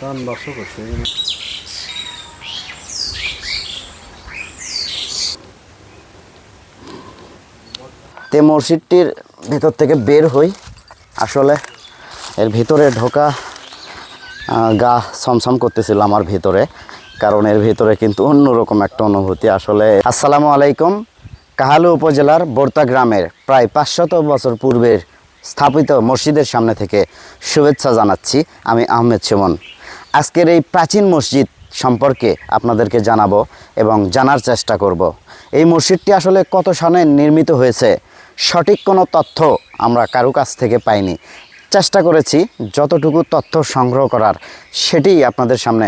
দান বাক্স করছে তে মসজিদটির ভিতর থেকে বের হই। আসলে এর ভিতরে ঢোকা গা ছমছম করতেছিল আমার ভিতরে, কারণ এর ভিতরে কিন্তু অন্যরকম একটা অনুভূতি। আসলে আসসালামু আলাইকুম, কাহালু উপজেলার বোরতা গ্রামের প্রায় পাঁচশত বছর পূর্বের স্থাপিত মসজিদের সামনে থেকে শুভেচ্ছা জানাচ্ছি। আমি আহমেদ সুমন। আজকের এই প্রাচীন মসজিদ সম্পর্কে আপনাদেরকে জানাব এবং জানার চেষ্টা করব। এই মসজিদটি আসলে কত সনে নির্মিত হয়েছে সঠিক কোনো তথ্য আমরা কারও কাছ থেকে পাইনি চেষ্টা করেছি যতটুকু তথ্য সংগ্রহ করার সেটিই আপনাদের সামনে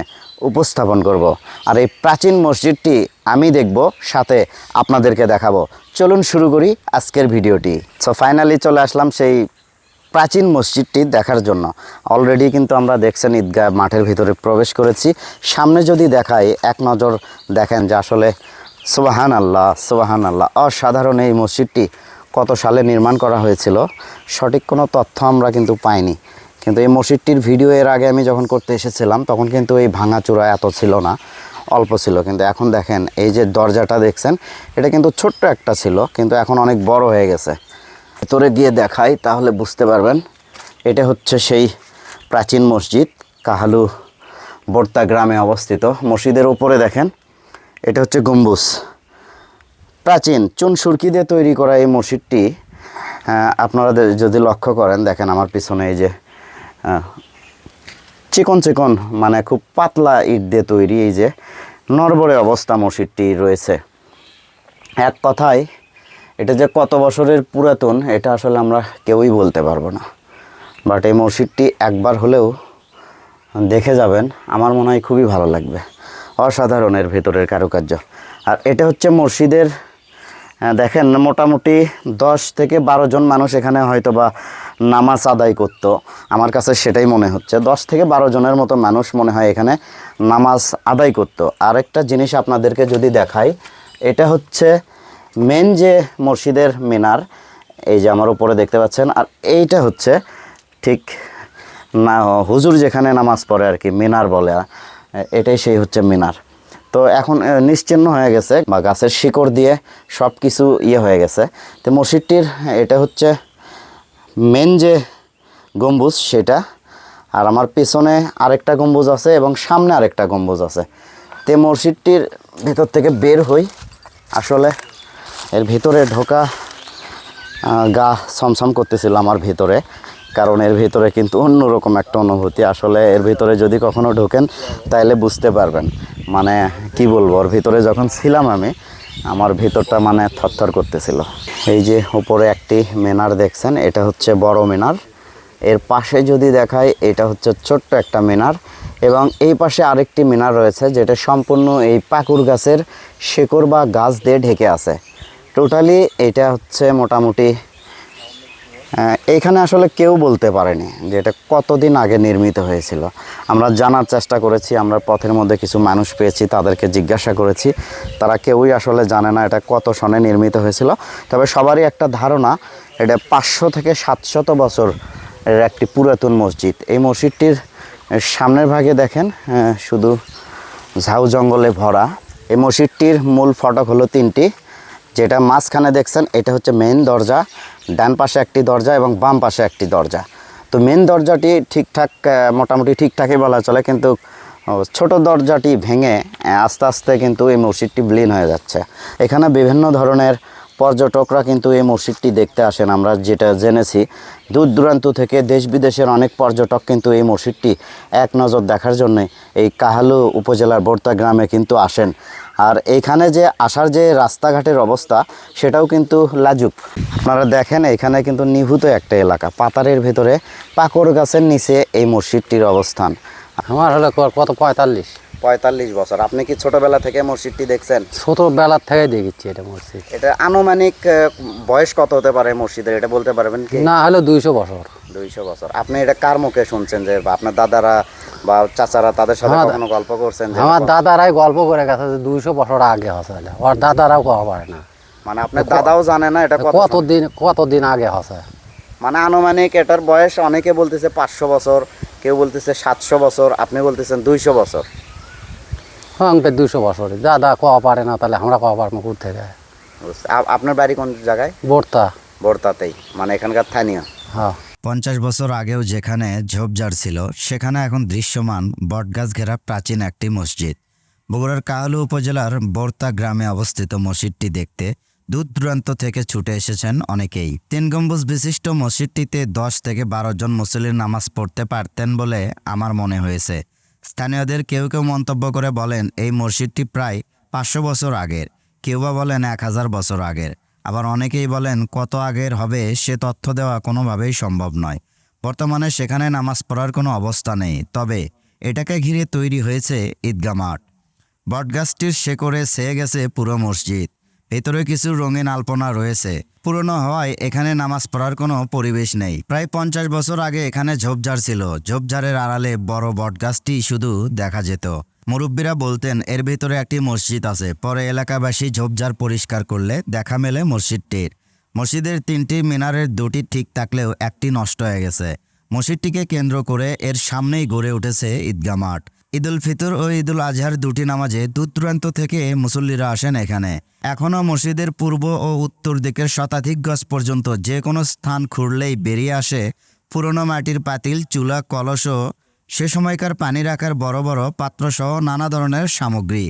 উপস্থাপন করব। আর এই প্রাচীন মসজিদটি আমি দেখব, সাথে আপনাদেরকে দেখাবো চলুন শুরু করি আজকের ভিডিওটি সো ফাইনালি চলে আসলাম সেই প্রাচীন মসজিদটি দেখার জন্য। অলরেডি কিন্তু আমরা দেখছেন ঈদগাহ মাঠের ভিতরে প্রবেশ করেছি। সামনে যদি দেখাই, এক নজর দেখেন যে আসলে সুবাহান আল্লাহ সুবাহান আল্লাহ অসাধারণ এই মসজিদটি কত সালে নির্মাণ করা হয়েছিল। সঠিক কোনো তথ্য আমরা কিন্তু পাইনি। কিন্তু এই মসজিদটির ভিডিও এর আগে আমি যখন করতে এসেছিলাম, তখন কিন্তু এই ভাঙাচূড়া এত ছিল না, অল্প ছিল। কিন্তু এখন দেখেন, এই যে দরজাটা দেখছেন, এটা কিন্তু ছোট্ট একটা ছিল, কিন্তু এখন অনেক বড় হয়ে গেছে। ভেতরে গিয়ে দেখাই, তাহলে বুঝতে পারবেন। এটা হচ্ছে সেই প্রাচীন মসজিদ, কাহালু বর্তা গ্রামে অবস্থিত। মসজিদের উপরে দেখেন, এটা হচ্ছে গম্বুজ। প্রাচীন চুন সুরকি দিয়ে তৈরি করা এই মসজিদটি আপনারা যদি লক্ষ্য করেন, দেখেন আমার পিছনে এই যে চিকন চিকন মানে খুব পাতলা ইট দিয়ে তৈরি এই যে নরবরে অবস্থা মসজিদটি রয়েছে। এক কথায় এটা যে কত বছরের পুরাতন, এটা আসলে আমরা কেউই বলতে পারব না। বাট এই মসজিদটি একবার হলেও দেখে যাবেন, আমার মনে হয় খুবই ভালো লাগবে। অসাধারণের ভেতরের কারুকার্য। আর এটা হচ্ছে মসজিদের দেখেন মোটামুটি দশ থেকে বারো জন মানুষ এখানে হয়তো বা নামাজ আদায় করতো। আমার কাছে সেটাই মনে হচ্ছে। দশ থেকে বারো জনের মতো মানুষ মনে হয় এখানে নামাজ আদায় করতো। আরেকটা জিনিস আপনাদেরকে যদি দেখাই, এটা হচ্ছে মেন যে মসজিদের মিনার, এই যে আমার উপরে দেখতে পাচ্ছেন। আর এইটা হচ্ছে ঠিক না, হুজুর যেখানে নামাজ পড়ে আর কি, মিনার বলে, এটাই সেই হচ্ছে মিনার। তো এখন নিশ্চিহ্ন হয়ে গেছে, বা গাছের শিকড় দিয়ে সব কিছু ইয়ে হয়ে গেছে। তো মসজিদটির, এটা হচ্ছে মেন যে গম্বুজ সেটা। আর আমার পেছনে আরেকটা গম্বুজ আছে এবং সামনে আরেকটা গম্বুজ আছে। তে মসজিদটির ভেতর থেকে বের হই। আসলে এর ভিতরে ঢোকা গা ছমছম করতেছিল আমার ভিতরে। কারণ এর ভিতরে কিন্তু অন্যরকম একটা অনুভূতি। আসলে এর ভিতরে যদি কখনো ঢোকেন তাহলে বুঝতে পারবেন। মানে কি বলব, ওর ভিতরে যখন ছিলাম আমি, আমার ভিতরটা মানে থরথর করতেছিল। এই যে উপরে একটি মিনার দেখছেন, এটা হচ্ছে বড় মিনার। এর পাশে যদি দেখাই, এটা হচ্ছে ছোট্ট একটা মিনার এবং এই পাশে আরেকটি মিনার রয়েছে, যেটা সম্পূর্ণ এই পাকুর গাছের শেকড় বা গাছ দিয়ে ঢেকে আছে। টোটালি এটা হচ্ছে মোটামুটি এইখানে আসলে কেউ বলতে পারেনি যে এটা কতদিন আগে নির্মিত হয়েছিল। আমরা জানার চেষ্টা করেছি, আমরা পথের মধ্যে কিছু মানুষ পেয়েছি, তাদেরকে জিজ্ঞাসা করেছি। তারা কেউই আসলে জানে না এটা কত সনে নির্মিত হয়েছিল। তবে সবারই একটা ধারণা, এটা পাঁচশো থেকে সাতশত বছর এর একটি পুরাতন মসজিদ। এই মসজিদটির সামনের ভাগে দেখেন শুধু ঝাউ জঙ্গলে ভরা। এই মসজিদটির মূল ফটক হলো তিনটি। যেটা মাঝখানে দেখছেন, এটা হচ্ছে মেন দরজা, ডান পাশে একটি দরজা এবং বাম পাশে একটি দরজা। তো মেন দরজাটি ঠিকঠাক মোটামুটি ঠিকঠাকই বলা চলে, কিন্তু ছোট দরজাটি ভেঙে আস্তে আস্তে কিন্তু এই মসজিদটি বিলীন হয়ে যাচ্ছে। এখানে বিভিন্ন ধরনের পর্যটকরা কিন্তু এই মসজিদটি দেখতে আসেন, আমরা যেটা জেনেছি। দূর দূরান্ত থেকে দেশ বিদেশের অনেক পর্যটক কিন্তু এই মসজিদটি এক নজর দেখার জন্য এই কাহালু উপজেলার বর্তা গ্রামে কিন্তু আসেন। আর এইখানে যে আসার যে রাস্তাঘাটের অবস্থা সেটাও কিন্তু লাজুক। আপনারা দেখেন এখানে কিন্তু নিভূত একটা এলাকা। পাতারের ভেতরে পাকড় গাছের নিচে এই মসজিদটির অবস্থান। আমার হলো কত পঁয়তাল্লিশ। পঁয়তাল্লিশ বছর। আপনি কি ছোটবেলা থেকে মসজিদটি দেখছেন? ছোটোবেলার থেকে দেখেছি এটা মসজিদ। এটা আনুমানিক বয়স কত হতে পারে মসজিদের? এটা বলতে পারবেন কি? না হলো দুইশো বছর। দুইশো বছর। আপনি এটা কার মুখে শুনছেন যে আপনার দাদারা বা চাচারা তাদের সাথে আমার- কখনো গল্প করছেন? আমার দাদারাই গল্প করে গেছে যে দুইশো বছর আগে হসে ওর দাদারাও কওয়া পারে না। মানে আপনার দাদাও জানে না এটা কতদিন? কতদিন আগে হসে মানে আনুমানিক এটার বয়স অনেকে বলতেছে পাঁচশো বছর কেউ বলতেছে সাতশো বছর আপনি বলতেছেন দুইশো বছর। হংপে দুশো বছর দাদা কোয়া পারে না তাহলে আমরা কোয়া পারব কোথ থেকে? আপনার বাড়ি কোন জায়গায়? বর্তা। বর্তাতেই মানে এখানকার স্থানীয়। হ্যাঁ। পঞ্চাশ বছর আগেও যেখানে ঝোপঝাড় ছিল, সেখানে এখন দৃশ্যমান বটগাছ ঘেরা প্রাচীন একটি মসজিদ। বগুড়ার কাহালু উপজেলার বর্তা গ্রামে অবস্থিত মসজিদটি দেখতে দূর দূরান্ত থেকে ছুটে এসেছেন অনেকেই। তিন গম্বুজ বিশিষ্ট মসজিদটিতে দশ থেকে বারো জন মুসলিম নামাজ পড়তে পারতেন বলে আমার মনে হয়েছে। স্থানীয়দের কেউ কেউ মন্তব্য করে বলেন, এই মসজিদটি প্রায় পাঁচশো বছর আগের। কেউ বা বলেন এক হাজার বছর আগের। আবার অনেকেই বলেন, কত আগের হবে সে তথ্য দেওয়া কোনোভাবেই সম্ভব নয়। বর্তমানে সেখানে নামাজ পড়ার কোনো অবস্থা নেই। তবে এটাকে ঘিরে তৈরি হয়েছে ঈদগা মাঠ। বটগাছটির শেকড়ে সেয়ে গেছে পুরো মসজিদ। ভেতরে কিছু রঙিন আলপনা রয়েছে। পুরনো হওয়ায় এখানে নামাজ পড়ার কোনো পরিবেশ নেই। প্রায় পঞ্চাশ বছর আগে এখানে ঝোপঝাড় ছিল। ঝোপঝাড়ের আড়ালে বড় বটগাছটি শুধু দেখা যেত। মুরব্বীরা বলতেন, এর ভিতরে একটি মসজিদ আছে। পরে এলাকাবাসী ঝোপঝাড় পরিষ্কার করলে দেখা মেলে মসজিদটির। মসজিদের তিনটি মিনারের দুটি ঠিক থাকলেও একটি নষ্ট হয়ে গেছে। মসজিদটিকে কেন্দ্র করে এর সামনেই গড়ে উঠেছে ঈদগা মাঠ। ঈদুল ফিতর ও ঈদুল আজহার দুটি নামাজে দূর দূরান্ত থেকে মুসল্লিরা আসেন এখানে। এখনও মসজিদের পূর্ব ও উত্তর দিকের শতাধিক গজ পর্যন্ত যে কোনো স্থান খুঁড়লেই বেরিয়ে আসে পুরনো মাটির পাতিল, চুলা, কলস ও সে সময়কার পানি রাখার বড় বড়, পাত্রসহ নানা ধরনের সামগ্রী।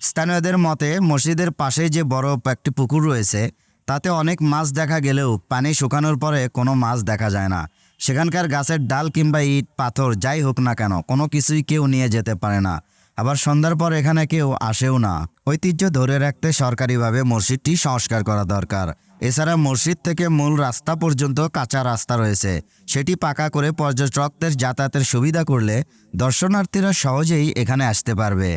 স্থানীয়দের মতে, মসজিদের পাশে যে বড় একটি পুকুর রয়েছে, তাতে অনেক মাছ দেখা গেলেও পানি শুকানোর পরে কোনো মাছ দেখা যায় না। সেখানকার গাছের ডাল কিংবা ইট, পাথর যাই হোক না কেন, কোনো কিছুই কেউ নিয়ে যেতে পারে না। আবার সন্ধ্যার পর এখানে কেউ আসেও না। ঐতিহ্য ধরে রাখতে সরকারিভাবে মসজিদটি সংস্কার করা দরকার। এছাড়া মসজিদ থেকে মূল রাস্তা পর্যন্ত কাঁচা রাস্তা রয়েছে। সেটি পাকা করে পর্যটকদের যাতায়াতের সুবিধা করলে দর্শনার্থীরা সহজেই এখানে আসতে পারবে।